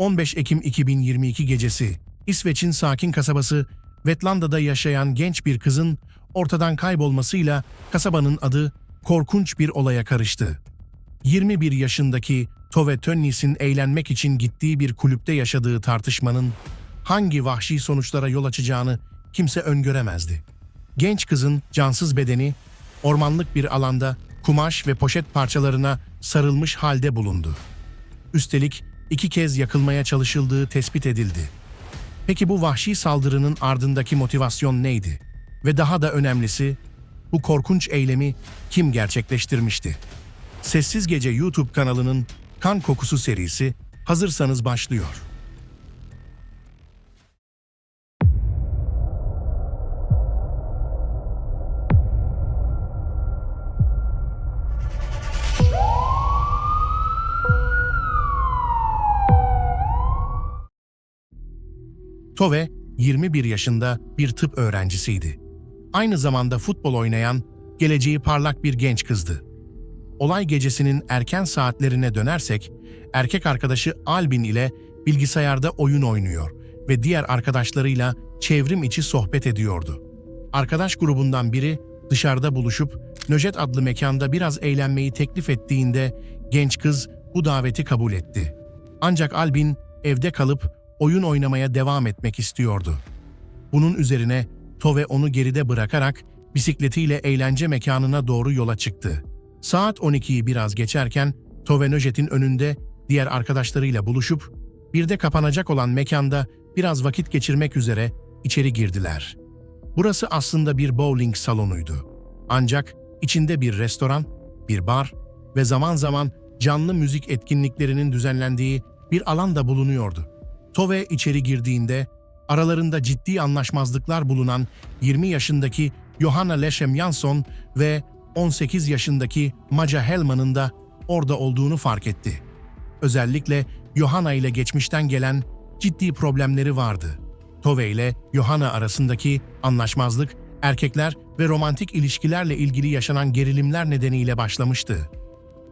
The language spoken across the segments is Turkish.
15 Ekim 2022 gecesi İsveç'in sakin kasabası Vetlanda'da yaşayan genç bir kızın ortadan kaybolmasıyla kasabanın adı korkunç bir olaya karıştı. 21 yaşındaki Tove Tönnis'in eğlenmek için gittiği bir kulüpte yaşadığı tartışmanın hangi vahşi sonuçlara yol açacağını kimse öngöremezdi. Genç kızın cansız bedeni ormanlık bir alanda kumaş ve poşet parçalarına sarılmış halde bulundu. Üstelik iki kez yakılmaya çalışıldığı tespit edildi. Peki bu vahşi saldırının ardındaki motivasyon neydi? Ve daha da önemlisi, bu korkunç eylemi kim gerçekleştirmişti? Sessiz Gece YouTube kanalının Kan Kokusu serisi hazırsanız başlıyor. Tove 21 yaşında bir tıp öğrencisiydi. Aynı zamanda futbol oynayan, geleceği parlak bir genç kızdı. Olay gecesinin erken saatlerine dönersek, erkek arkadaşı Albin ile bilgisayarda oyun oynuyor ve diğer arkadaşlarıyla çevrim içi sohbet ediyordu. Arkadaş grubundan biri dışarıda buluşup Nöjet adlı mekanda biraz eğlenmeyi teklif ettiğinde genç kız bu daveti kabul etti. Ancak Albin evde kalıp oyun oynamaya devam etmek istiyordu. Bunun üzerine Tove onu geride bırakarak bisikletiyle eğlence mekanına doğru yola çıktı. Saat 12'yi biraz geçerken Tove Nöjet'in önünde diğer arkadaşlarıyla buluşup bir de kapanacak olan mekanda biraz vakit geçirmek üzere içeri girdiler. Burası aslında bir bowling salonuydu. Ancak içinde bir restoran, bir bar ve zaman zaman canlı müzik etkinliklerinin düzenlendiği bir alan da bulunuyordu. Tove içeri girdiğinde aralarında ciddi anlaşmazlıklar bulunan 20 yaşındaki Johanna Leshem Jansson ve 18 yaşındaki Maja Hellman'ın da orada olduğunu fark etti. Özellikle Johanna ile geçmişten gelen ciddi problemleri vardı. Tove ile Johanna arasındaki anlaşmazlık erkekler ve romantik ilişkilerle ilgili yaşanan gerilimler nedeniyle başlamıştı.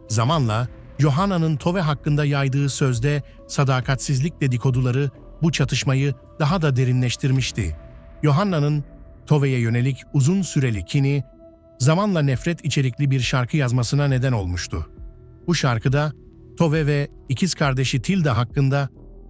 Zamanla Johanna'nın Tove hakkında yaydığı sözde sadakatsizlik dedikoduları bu çatışmayı daha da derinleştirmişti. Johanna'nın Tove'ye yönelik uzun süreli kini, zamanla nefret içerikli bir şarkı yazmasına neden olmuştu. Bu şarkıda Tove ve ikiz kardeşi Tilda hakkında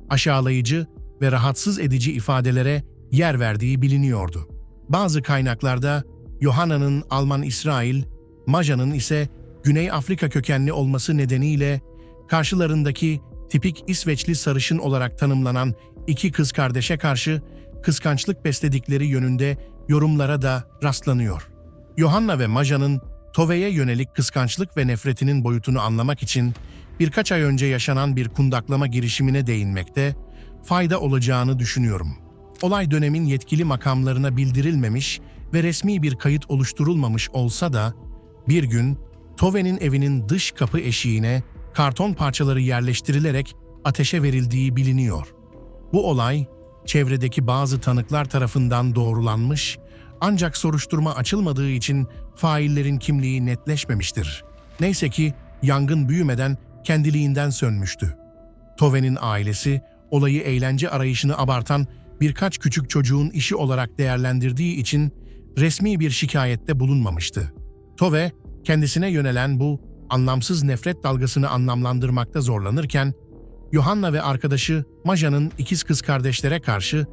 aşağılayıcı ve rahatsız edici ifadelere yer verdiği biliniyordu. Bazı kaynaklarda Johanna'nın Alman-İsrail, Maja'nın ise Güney Afrika kökenli olması nedeniyle karşılarındaki tipik İsveçli sarışın olarak tanımlanan iki kız kardeşe karşı kıskançlık besledikleri yönünde yorumlara da rastlanıyor. Johanna ve Maja'nın Tove'ye yönelik kıskançlık ve nefretinin boyutunu anlamak için birkaç ay önce yaşanan bir kundaklama girişimine değinmekte fayda olacağını düşünüyorum. Olay dönemin yetkili makamlarına bildirilmemiş ve resmi bir kayıt oluşturulmamış olsa da bir gün Tove'nin evinin dış kapı eşiğine karton parçaları yerleştirilerek ateşe verildiği biliniyor. Bu olay çevredeki bazı tanıklar tarafından doğrulanmış ancak soruşturma açılmadığı için faillerin kimliği netleşmemiştir. Neyse ki yangın büyümeden kendiliğinden sönmüştü. Tove'nin ailesi olayı eğlence arayışını abartan birkaç küçük çocuğun işi olarak değerlendirdiği için resmi bir şikayette bulunmamıştı. Tove, kendisine yönelen bu anlamsız nefret dalgasını anlamlandırmakta zorlanırken, Johanna ve arkadaşı Maja'nın ikiz kız kardeşlere karşı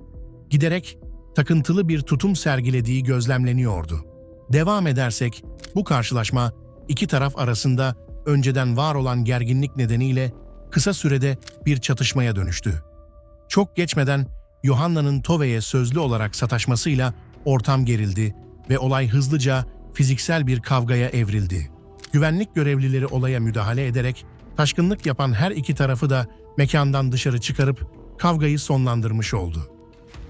giderek takıntılı bir tutum sergilediği gözlemleniyordu. Devam edersek, bu karşılaşma iki taraf arasında önceden var olan gerginlik nedeniyle kısa sürede bir çatışmaya dönüştü. Çok geçmeden Johanna'nın Tove'ye sözlü olarak sataşmasıyla ortam gerildi ve olay hızlıca fiziksel bir kavgaya evrildi. Güvenlik görevlileri olaya müdahale ederek taşkınlık yapan her iki tarafı da mekandan dışarı çıkarıp kavgayı sonlandırmış oldu.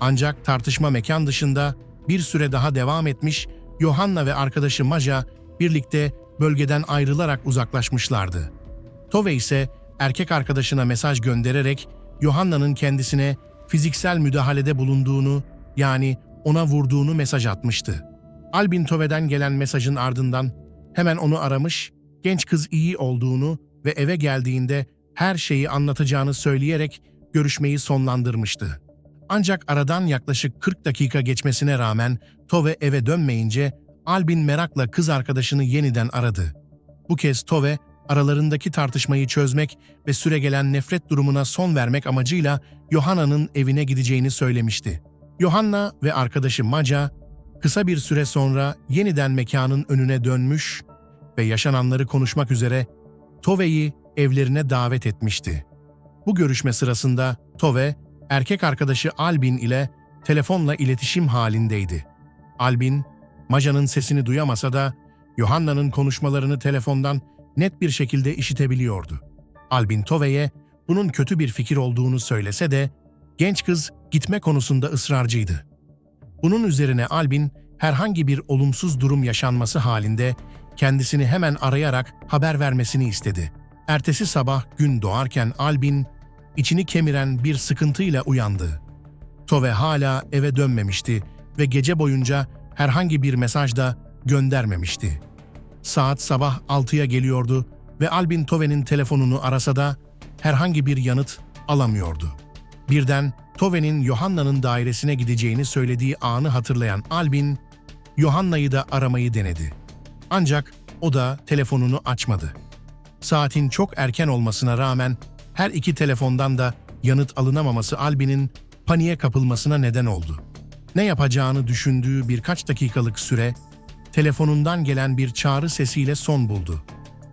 Ancak tartışma mekan dışında bir süre daha devam etmiş, Johanna ve arkadaşı Maja birlikte bölgeden ayrılarak uzaklaşmışlardı. Tove ise erkek arkadaşına mesaj göndererek Johanna'nın kendisine fiziksel müdahalede bulunduğunu yani ona vurduğunu mesaj atmıştı. Albin Tove'den gelen mesajın ardından hemen onu aramış, genç kız iyi olduğunu ve eve geldiğinde her şeyi anlatacağını söyleyerek görüşmeyi sonlandırmıştı. Ancak aradan yaklaşık 40 dakika geçmesine rağmen Tove eve dönmeyince Albin merakla kız arkadaşını yeniden aradı. Bu kez Tove aralarındaki tartışmayı çözmek ve süregelen nefret durumuna son vermek amacıyla Johanna'nın evine gideceğini söylemişti. Johanna ve arkadaşı Maca kısa bir süre sonra yeniden mekanın önüne dönmüş ve yaşananları konuşmak üzere Tove'yi evlerine davet etmişti. Bu görüşme sırasında Tove, erkek arkadaşı Albin ile telefonla iletişim halindeydi. Albin, Maja'nın sesini duyamasa da Johanna'nın konuşmalarını telefondan net bir şekilde işitebiliyordu. Albin Tove'ye bunun kötü bir fikir olduğunu söylese de genç kız gitme konusunda ısrarcıydı. Bunun üzerine Albin herhangi bir olumsuz durum yaşanması halinde kendisini hemen arayarak haber vermesini istedi. Ertesi sabah gün doğarken Albin içini kemiren bir sıkıntıyla uyandı. Tove hala eve dönmemişti ve gece boyunca herhangi bir mesaj da göndermemişti. Saat sabah 6'ya geliyordu ve Albin Tove'nin telefonunu arasa da herhangi bir yanıt alamıyordu. Birden Tove'nin Johanna'nın dairesine gideceğini söylediği anı hatırlayan Albin, Johanna'yı da aramayı denedi. Ancak o da telefonunu açmadı. Saatin çok erken olmasına rağmen her iki telefondan da yanıt alınamaması Albin'in paniğe kapılmasına neden oldu. Ne yapacağını düşündüğü birkaç dakikalık süre, telefonundan gelen bir çağrı sesiyle son buldu.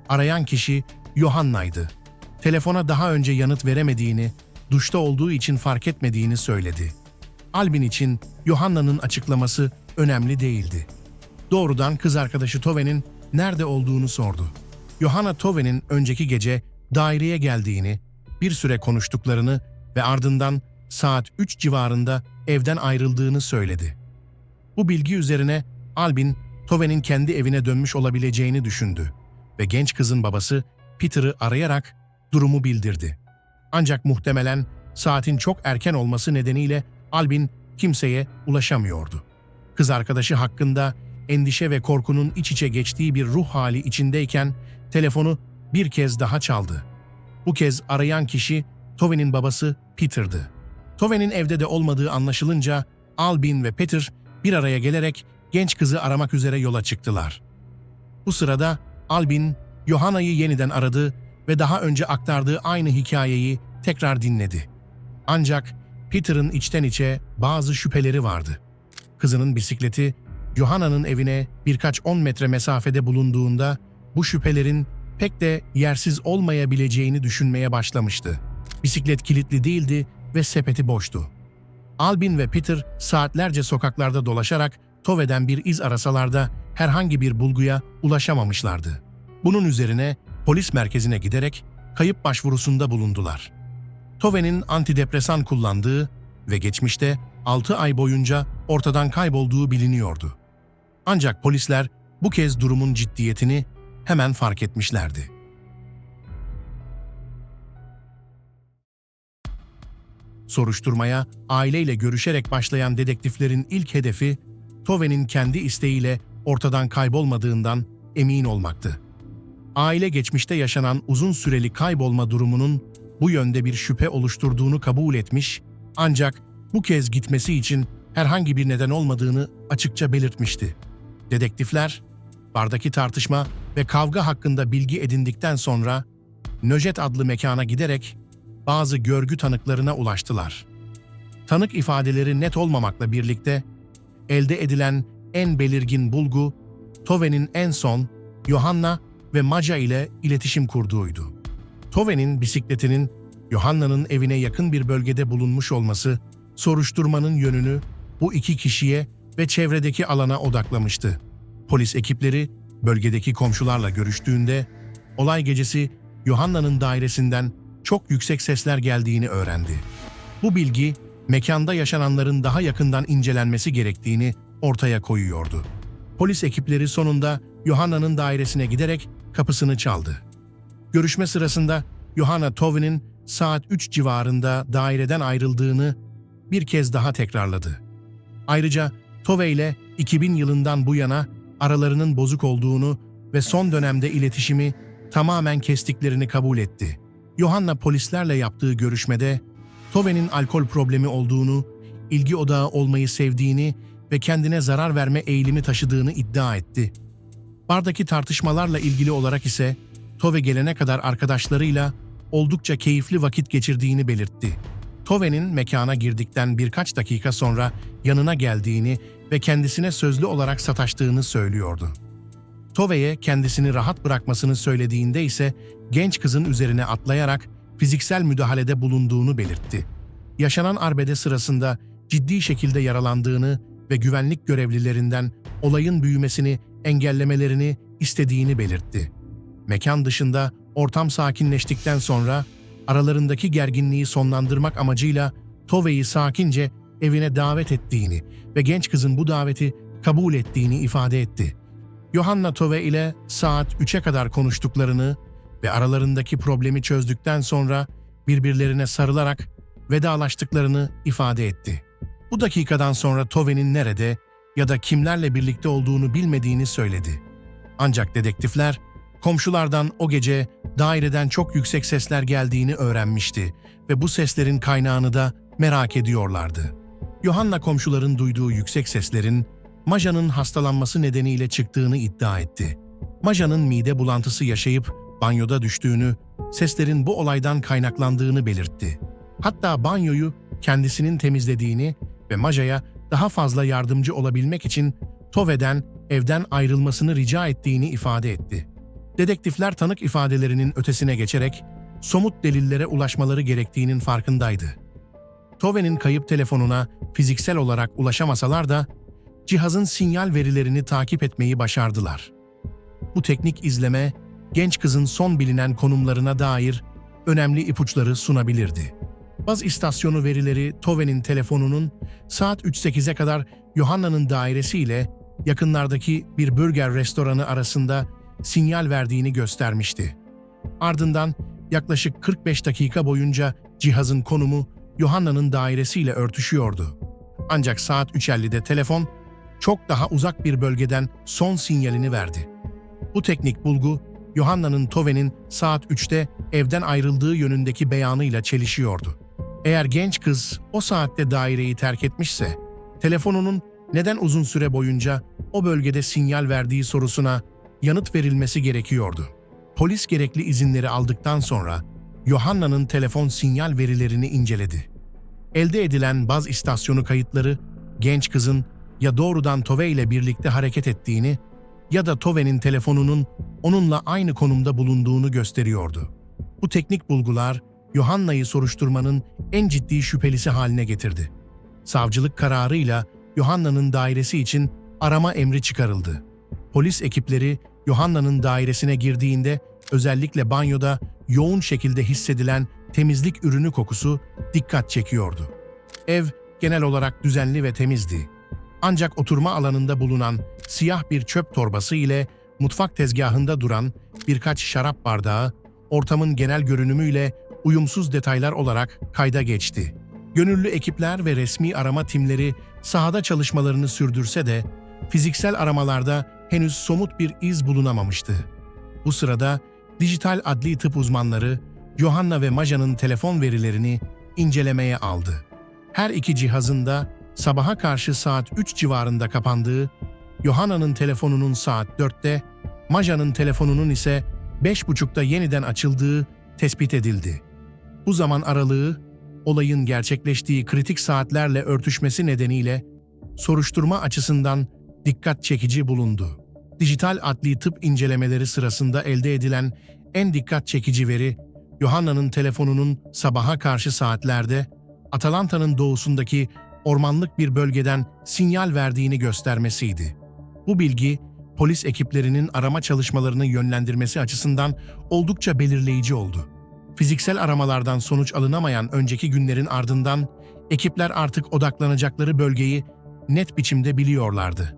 Arayan kişi Johanna'ydı. Telefona daha önce yanıt veremediğini, duşta olduğu için fark etmediğini söyledi. Albin için Johanna'nın açıklaması önemli değildi. Doğrudan kız arkadaşı Tove'nin nerede olduğunu sordu. Johanna Tove'nin önceki gece daireye geldiğini, bir süre konuştuklarını ve ardından saat 3 civarında evden ayrıldığını söyledi. Bu bilgi üzerine Albin, Tove'nin kendi evine dönmüş olabileceğini düşündü ve genç kızın babası Peter'ı arayarak durumu bildirdi. Ancak muhtemelen saatin çok erken olması nedeniyle Albin kimseye ulaşamıyordu. Kız arkadaşı hakkında endişe ve korkunun iç içe geçtiği bir ruh hali içindeyken telefonu bir kez daha çaldı. Bu kez arayan kişi Tove'nin babası Peter'dı. Tove'nin evde de olmadığı anlaşılınca Albin ve Peter bir araya gelerek genç kızı aramak üzere yola çıktılar. Bu sırada Albin, Johanna'yı yeniden aradı ve daha önce aktardığı aynı hikayeyi tekrar dinledi. Ancak Peter'ın içten içe bazı şüpheleri vardı. Kızının bisikleti Johanna'nın evine birkaç on metre mesafede bulunduğunda bu şüphelerin pek de yersiz olmayabileceğini düşünmeye başlamıştı. Bisiklet kilitli değildi ve sepeti boştu. Albin ve Peter saatlerce sokaklarda dolaşarak Tove'den bir iz arasalar da herhangi bir bulguya ulaşamamışlardı. Bunun üzerine polis merkezine giderek kayıp başvurusunda bulundular. Tove'nin antidepresan kullandığı ve geçmişte 6 ay boyunca ortadan kaybolduğu biliniyordu. Ancak polisler bu kez durumun ciddiyetini hemen fark etmişlerdi. Soruşturmaya aileyle görüşerek başlayan dedektiflerin ilk hedefi Tove'nin kendi isteğiyle ortadan kaybolmadığından emin olmaktı. Aile geçmişte yaşanan uzun süreli kaybolma durumunun bu yönde bir şüphe oluşturduğunu kabul etmiş ancak bu kez gitmesi için herhangi bir neden olmadığını açıkça belirtmişti. Dedektifler, bardaki tartışma ve kavga hakkında bilgi edindikten sonra Nöjet adlı mekana giderek bazı görgü tanıklarına ulaştılar. Tanık ifadeleri net olmamakla birlikte elde edilen en belirgin bulgu Tove'nin en son Johanna ve Maja ile iletişim kurduğuydu. Tove'nin bisikletinin Johanna'nın evine yakın bir bölgede bulunmuş olması soruşturmanın yönünü bu iki kişiye ve çevredeki alana odaklamıştı. Polis ekipleri bölgedeki komşularla görüştüğünde olay gecesi Johanna'nın dairesinden çok yüksek sesler geldiğini öğrendi. Bu bilgi mekanda yaşananların daha yakından incelenmesi gerektiğini ortaya koyuyordu. Polis ekipleri sonunda Johanna'nın dairesine giderek kapısını çaldı. Görüşme sırasında Johanna Tove'nin saat 3 civarında daireden ayrıldığını bir kez daha tekrarladı. Ayrıca Tove ile 2000 yılından bu yana aralarının bozuk olduğunu ve son dönemde iletişimi tamamen kestiklerini kabul etti. Johanna polislerle yaptığı görüşmede Tove'nin alkol problemi olduğunu, ilgi odağı olmayı sevdiğini ve kendine zarar verme eğilimi taşıdığını iddia etti. Bardaki tartışmalarla ilgili olarak ise Tove gelene kadar arkadaşlarıyla oldukça keyifli vakit geçirdiğini belirtti. Tove'nin mekana girdikten birkaç dakika sonra yanına geldiğini ve kendisine sözlü olarak sataştığını söylüyordu. Tove'ye kendisini rahat bırakmasını söylediğinde ise genç kızın üzerine atlayarak fiziksel müdahalede bulunduğunu belirtti. Yaşanan arbede sırasında ciddi şekilde yaralandığını ve güvenlik görevlilerinden olayın büyümesini engellemelerini istediğini belirtti. Mekan dışında ortam sakinleştikten sonra aralarındaki gerginliği sonlandırmak amacıyla Tove'yi sakince evine davet ettiğini ve genç kızın bu daveti kabul ettiğini ifade etti. Johanna Tove ile saat 3'e kadar konuştuklarını ve aralarındaki problemi çözdükten sonra birbirlerine sarılarak vedalaştıklarını ifade etti. Bu dakikadan sonra Tove'nin nerede ya da kimlerle birlikte olduğunu bilmediğini söyledi. Ancak dedektifler komşulardan o gece daireden çok yüksek sesler geldiğini öğrenmişti ve bu seslerin kaynağını da merak ediyorlardı. Johanna komşuların duyduğu yüksek seslerin Maja'nın hastalanması nedeniyle çıktığını iddia etti. Maja'nın mide bulantısı yaşayıp banyoda düştüğünü, seslerin bu olaydan kaynaklandığını belirtti. Hatta banyoyu kendisinin temizlediğini ve Maja'ya daha fazla yardımcı olabilmek için Tove'den evden ayrılmasını rica ettiğini ifade etti. Dedektifler tanık ifadelerinin ötesine geçerek somut delillere ulaşmaları gerektiğinin farkındaydı. Tove'nin kayıp telefonuna fiziksel olarak ulaşamasalar da cihazın sinyal verilerini takip etmeyi başardılar. Bu teknik izleme, genç kızın son bilinen konumlarına dair önemli ipuçları sunabilirdi. Baz istasyonu verileri Tove'nin telefonunun saat 3.08'e kadar Johanna'nın dairesiyle yakınlardaki bir burger restoranı arasında sinyal verdiğini göstermişti. Ardından yaklaşık 45 dakika boyunca cihazın konumu Johanna'nın dairesiyle örtüşüyordu. Ancak saat 3.50'de telefon çok daha uzak bir bölgeden son sinyalini verdi. Bu teknik bulgu, Johanna'nın Tove'nin saat 3'te evden ayrıldığı yönündeki beyanıyla çelişiyordu. Eğer genç kız o saatte daireyi terk etmişse, telefonunun neden uzun süre boyunca o bölgede sinyal verdiği sorusuna yanıt verilmesi gerekiyordu. Polis gerekli izinleri aldıktan sonra Johanna'nın telefon sinyal verilerini inceledi. Elde edilen baz istasyonu kayıtları genç kızın ya doğrudan Tove ile birlikte hareket ettiğini ya da Tove'nin telefonunun onunla aynı konumda bulunduğunu gösteriyordu. Bu teknik bulgular Johanna'yı soruşturmanın en ciddi şüphelisi haline getirdi. Savcılık kararıyla Johanna'nın dairesi için arama emri çıkarıldı. Polis ekipleri Johanna'nın dairesine girdiğinde özellikle banyoda yoğun şekilde hissedilen temizlik ürünü kokusu dikkat çekiyordu. Ev genel olarak düzenli ve temizdi. Ancak oturma alanında bulunan siyah bir çöp torbası ile mutfak tezgahında duran birkaç şarap bardağı ortamın genel görünümüyle uyumsuz detaylar olarak kayda geçti. Gönüllü ekipler ve resmi arama timleri sahada çalışmalarını sürdürse de fiziksel aramalarda henüz somut bir iz bulunamamıştı. Bu sırada dijital adli tıp uzmanları Johanna ve Maja'nın telefon verilerini incelemeye aldı. Her iki cihazın da sabaha karşı saat 3 civarında kapandığı, Johanna'nın telefonunun saat 4'te, Maja'nın telefonunun ise 5.30'da yeniden açıldığı tespit edildi. Bu zaman aralığı, olayın gerçekleştiği kritik saatlerle örtüşmesi nedeniyle soruşturma açısından dikkat çekici bulundu. Dijital adli tıp incelemeleri sırasında elde edilen en dikkat çekici veri, Johanna'nın telefonunun sabaha karşı saatlerde Atalanta'nın doğusundaki ormanlık bir bölgeden sinyal verdiğini göstermesiydi. Bu bilgi, polis ekiplerinin arama çalışmalarını yönlendirmesi açısından oldukça belirleyici oldu. Fiziksel aramalardan sonuç alınamayan önceki günlerin ardından ekipler artık odaklanacakları bölgeyi net biçimde biliyorlardı.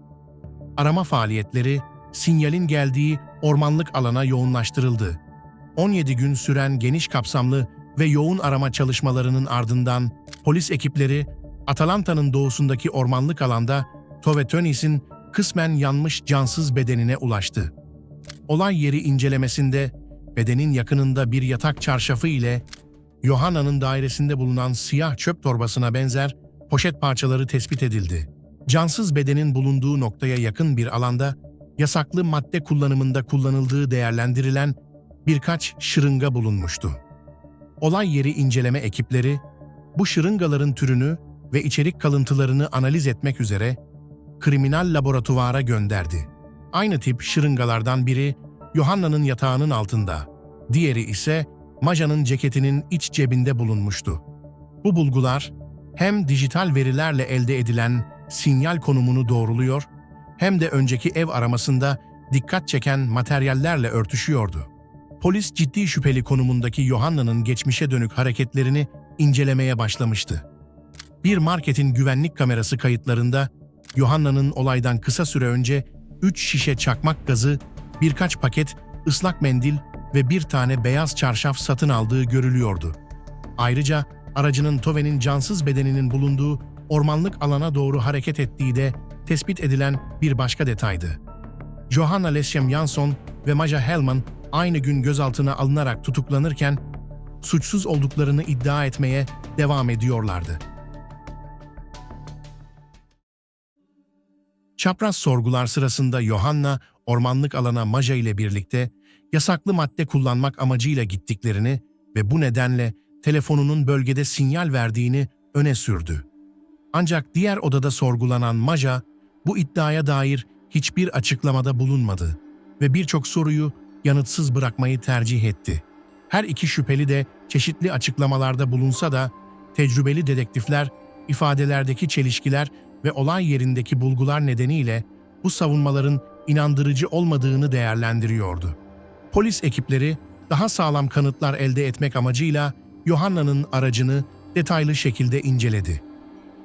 Arama faaliyetleri sinyalin geldiği ormanlık alana yoğunlaştırıldı. 17 gün süren geniş kapsamlı ve yoğun arama çalışmalarının ardından polis ekipleri Atalanta'nın doğusundaki ormanlık alanda Tove Tönis'in kısmen yanmış cansız bedenine ulaştı. Olay yeri incelemesinde bedenin yakınında bir yatak çarşafı ile Johanna'nın dairesinde bulunan siyah çöp torbasına benzer poşet parçaları tespit edildi. Cansız bedenin bulunduğu noktaya yakın bir alanda yasaklı madde kullanımında kullanıldığı değerlendirilen birkaç şırınga bulunmuştu. Olay yeri inceleme ekipleri bu şırıngaların türünü ve içerik kalıntılarını analiz etmek üzere kriminal laboratuvara gönderdi. Aynı tip şırıngalardan biri Johanna'nın yatağının altında, diğeri ise Maja'nın ceketinin iç cebinde bulunmuştu. Bu bulgular hem dijital verilerle elde edilen sinyal konumunu doğruluyor hem de önceki ev aramasında dikkat çeken materyallerle örtüşüyordu. Polis ciddi şüpheli konumundaki Johanna'nın geçmişe dönük hareketlerini incelemeye başlamıştı. Bir marketin güvenlik kamerası kayıtlarında Johanna'nın olaydan kısa süre önce 3 şişe çakmak gazı, birkaç paket ıslak mendil ve bir tane beyaz çarşaf satın aldığı görülüyordu. Ayrıca aracının Tove'nin cansız bedeninin bulunduğu ormanlık alana doğru hareket ettiği de tespit edilen bir başka detaydı. Johanna Leshem Jansson ve Maja Hellman aynı gün gözaltına alınarak tutuklanırken suçsuz olduklarını iddia etmeye devam ediyorlardı. Çapraz sorgular sırasında Johanna ormanlık alana Maja ile birlikte yasaklı madde kullanmak amacıyla gittiklerini ve bu nedenle telefonunun bölgede sinyal verdiğini öne sürdü. Ancak diğer odada sorgulanan Maja bu iddiaya dair hiçbir açıklamada bulunmadı ve birçok soruyu yanıtsız bırakmayı tercih etti. Her iki şüpheli de çeşitli açıklamalarda bulunsa da tecrübeli dedektifler ifadelerdeki çelişkiler ve olay yerindeki bulgular nedeniyle bu savunmaların inandırıcı olmadığını değerlendiriyordu. Polis ekipleri daha sağlam kanıtlar elde etmek amacıyla Johanna'nın aracını detaylı şekilde inceledi.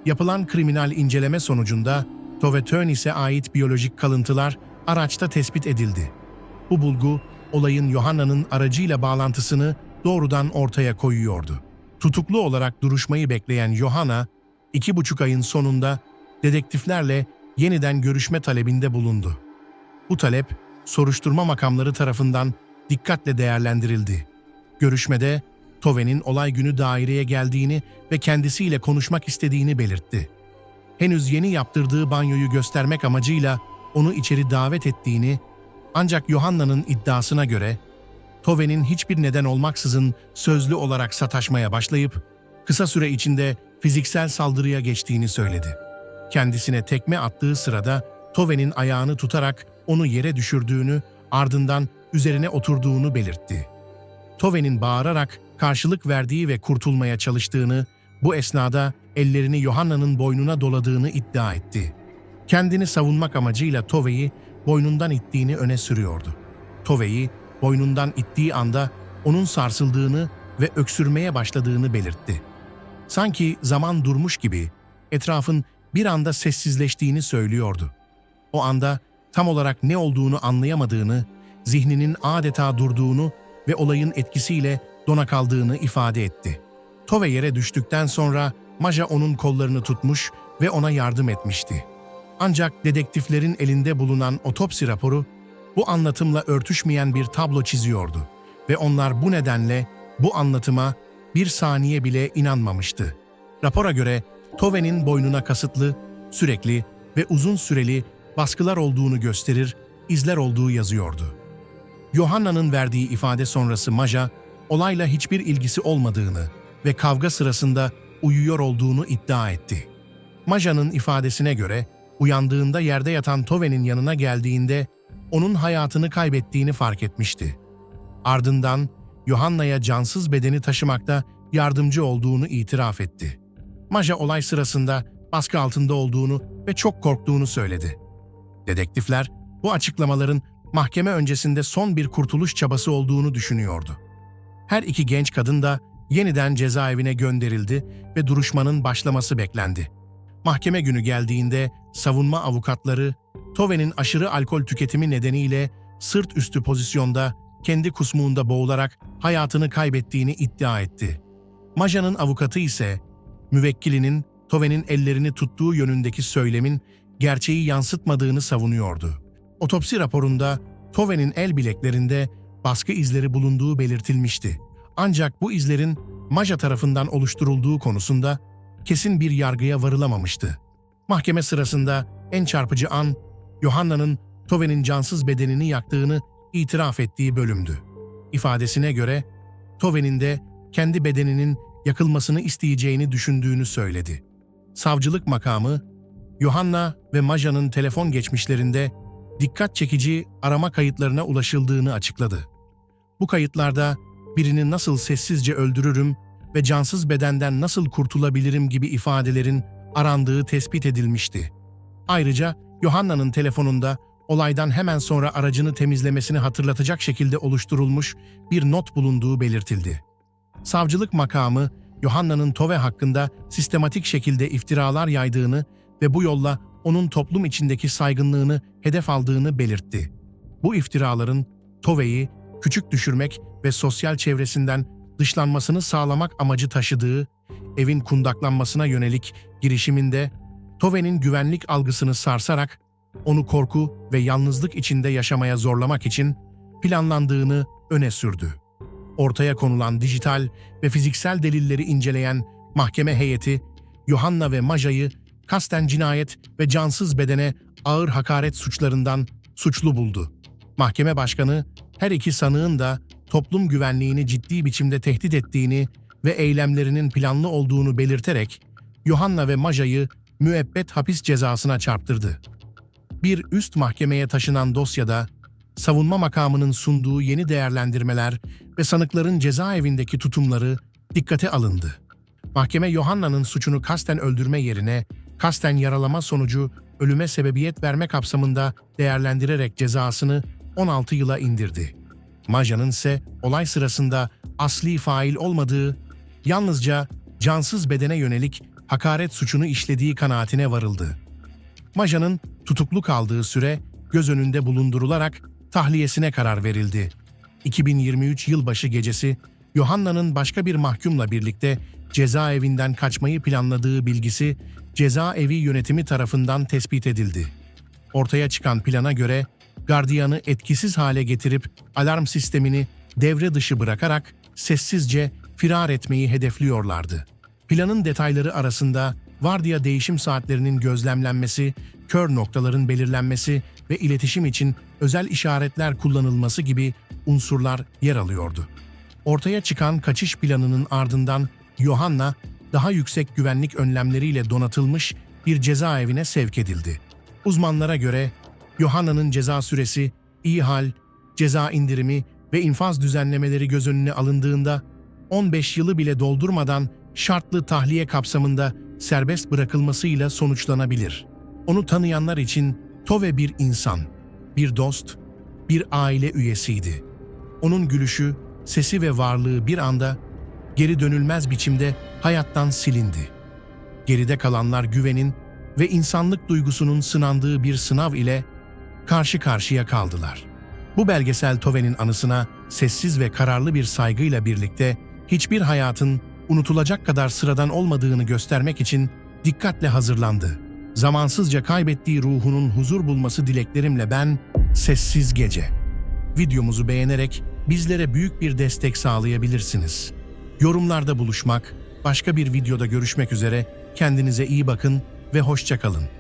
Yapılan kriminal inceleme sonucunda Tove Tönnis'e ait biyolojik kalıntılar araçta tespit edildi. Bu bulgu, olayın Johanna'nın aracıyla bağlantısını doğrudan ortaya koyuyordu. Tutuklu olarak duruşmayı bekleyen Johanna, iki buçuk ayın sonunda dedektiflerle yeniden görüşme talebinde bulundu. Bu talep, soruşturma makamları tarafından dikkatle değerlendirildi. Görüşmede, Tove'nin olay günü daireye geldiğini ve kendisiyle konuşmak istediğini belirtti. Henüz yeni yaptırdığı banyoyu göstermek amacıyla onu içeri davet ettiğini, ancak Johanna'nın iddiasına göre, Tove'nin hiçbir neden olmaksızın sözlü olarak sataşmaya başlayıp, kısa süre içinde fiziksel saldırıya geçtiğini söyledi. Kendisine tekme attığı sırada Tove'nin ayağını tutarak onu yere düşürdüğünü, ardından üzerine oturduğunu belirtti. Tove'nin bağırarak karşılık verdiği ve kurtulmaya çalıştığını, bu esnada ellerini Johanna'nın boynuna doladığını iddia etti. Kendini savunmak amacıyla Tove'yi boynundan ittiğini öne sürüyordu. Tove'yi boynundan ittiği anda onun sarsıldığını ve öksürmeye başladığını belirtti. Sanki zaman durmuş gibi etrafın bir anda sessizleştiğini söylüyordu. O anda tam olarak ne olduğunu anlayamadığını, zihninin adeta durduğunu ve olayın etkisiyle dona kaldığını ifade etti. Tove yere düştükten sonra Maja onun kollarını tutmuş ve ona yardım etmişti. Ancak dedektiflerin elinde bulunan otopsi raporu bu anlatımla örtüşmeyen bir tablo çiziyordu ve onlar bu nedenle bu anlatıma bir saniye bile inanmamıştı. Rapora göre Tove'nin boynuna kasıtlı, sürekli ve uzun süreli baskılar olduğunu gösterir, izler olduğu yazıyordu. Johanna'nın verdiği ifade sonrası Maja, olayla hiçbir ilgisi olmadığını ve kavga sırasında uyuyor olduğunu iddia etti. Maja'nın ifadesine göre uyandığında yerde yatan Tove'nin yanına geldiğinde onun hayatını kaybettiğini fark etmişti. Ardından Johanna'ya cansız bedeni taşımakta yardımcı olduğunu itiraf etti. Maja olay sırasında baskı altında olduğunu ve çok korktuğunu söyledi. Dedektifler bu açıklamaların mahkeme öncesinde son bir kurtuluş çabası olduğunu düşünüyordu. Her iki genç kadın da yeniden cezaevine gönderildi ve duruşmanın başlaması beklendi. Mahkeme günü geldiğinde savunma avukatları Tove'nin aşırı alkol tüketimi nedeniyle sırt üstü pozisyonda kendi kusmuğunda boğularak hayatını kaybettiğini iddia etti. Maja'nın avukatı ise müvekkilinin Tove'nin ellerini tuttuğu yönündeki söylemin gerçeği yansıtmadığını savunuyordu. Otopsi raporunda Tove'nin el bileklerinde baskı izleri bulunduğu belirtilmişti. Ancak bu izlerin Maja tarafından oluşturulduğu konusunda kesin bir yargıya varılamamıştı. Mahkeme sırasında en çarpıcı an, Johanna'nın Tove'nin cansız bedenini yaktığını itiraf ettiği bölümdü. İfadesine göre Tove'nin de kendi bedeninin yakılmasını isteyeceğini düşündüğünü söyledi. Savcılık makamı, Johanna ve Maja'nın telefon geçmişlerinde dikkat çekici arama kayıtlarına ulaşıldığını açıkladı. Bu kayıtlarda birini nasıl sessizce öldürürüm ve cansız bedenden nasıl kurtulabilirim gibi ifadelerin arandığı tespit edilmişti. Ayrıca Johanna'nın telefonunda olaydan hemen sonra aracını temizlemesini hatırlatacak şekilde oluşturulmuş bir not bulunduğu belirtildi. Savcılık makamı, Johanna'nın Tove hakkında sistematik şekilde iftiralar yaydığını ve bu yolla onun toplum içindeki saygınlığını hedef aldığını belirtti. Bu iftiraların Tove'yi küçük düşürmek ve sosyal çevresinden dışlanmasını sağlamak amacı taşıdığı evin kundaklanmasına yönelik girişiminde Tove'nin güvenlik algısını sarsarak onu korku ve yalnızlık içinde yaşamaya zorlamak için planlandığını öne sürdü. Ortaya konulan dijital ve fiziksel delilleri inceleyen mahkeme heyeti, Johanna ve Maja'yı kasten cinayet ve cansız bedene ağır hakaret suçlarından suçlu buldu. Mahkeme başkanı, her iki sanığın da toplum güvenliğini ciddi biçimde tehdit ettiğini ve eylemlerinin planlı olduğunu belirterek, Johanna ve Maja'yı müebbet hapis cezasına çarptırdı. Bir üst mahkemeye taşınan dosyada, savunma makamının sunduğu yeni değerlendirmeler ve sanıkların cezaevindeki tutumları dikkate alındı. Mahkeme Johanna'nın suçunu kasten öldürme yerine kasten yaralama sonucu ölüme sebebiyet verme kapsamında değerlendirerek cezasını 16 yıla indirdi. Maja'nın ise olay sırasında asli fail olmadığı, yalnızca cansız bedene yönelik hakaret suçunu işlediği kanaatine varıldı. Maja'nın tutuklu kaldığı süre göz önünde bulundurularak tahliyesine karar verildi. 2023 yılbaşı gecesi Johanna'nın başka bir mahkumla birlikte cezaevinden kaçmayı planladığı bilgisi cezaevi yönetimi tarafından tespit edildi. Ortaya çıkan plana göre gardiyanı etkisiz hale getirip alarm sistemini devre dışı bırakarak sessizce firar etmeyi hedefliyorlardı. Planın detayları arasında vardiya değişim saatlerinin gözlemlenmesi, kör noktaların belirlenmesi ve iletişim için özel işaretler kullanılması gibi unsurlar yer alıyordu. Ortaya çıkan kaçış planının ardından Johanna daha yüksek güvenlik önlemleriyle donatılmış bir cezaevine sevk edildi. Uzmanlara göre Johanna'nın ceza süresi, iyi hal, ceza indirimi ve infaz düzenlemeleri göz önüne alındığında 15 yılı bile doldurmadan şartlı tahliye kapsamında serbest bırakılmasıyla sonuçlanabilir. Onu tanıyanlar için Tove bir insan, bir dost, bir aile üyesiydi. Onun gülüşü, sesi ve varlığı bir anda geri dönülmez biçimde hayattan silindi. Geride kalanlar güvenin ve insanlık duygusunun sınandığı bir sınav ile karşı karşıya kaldılar. Bu belgesel Tove'nin anısına sessiz ve kararlı bir saygıyla birlikte hiçbir hayatın unutulacak kadar sıradan olmadığını göstermek için dikkatle hazırlandı. Zamansızca kaybettiği ruhunun huzur bulması dileklerimle ben Sessiz Gece. Videomuzu beğenerek bizlere büyük bir destek sağlayabilirsiniz. Yorumlarda buluşmak, başka bir videoda görüşmek üzere kendinize iyi bakın ve hoşça kalın.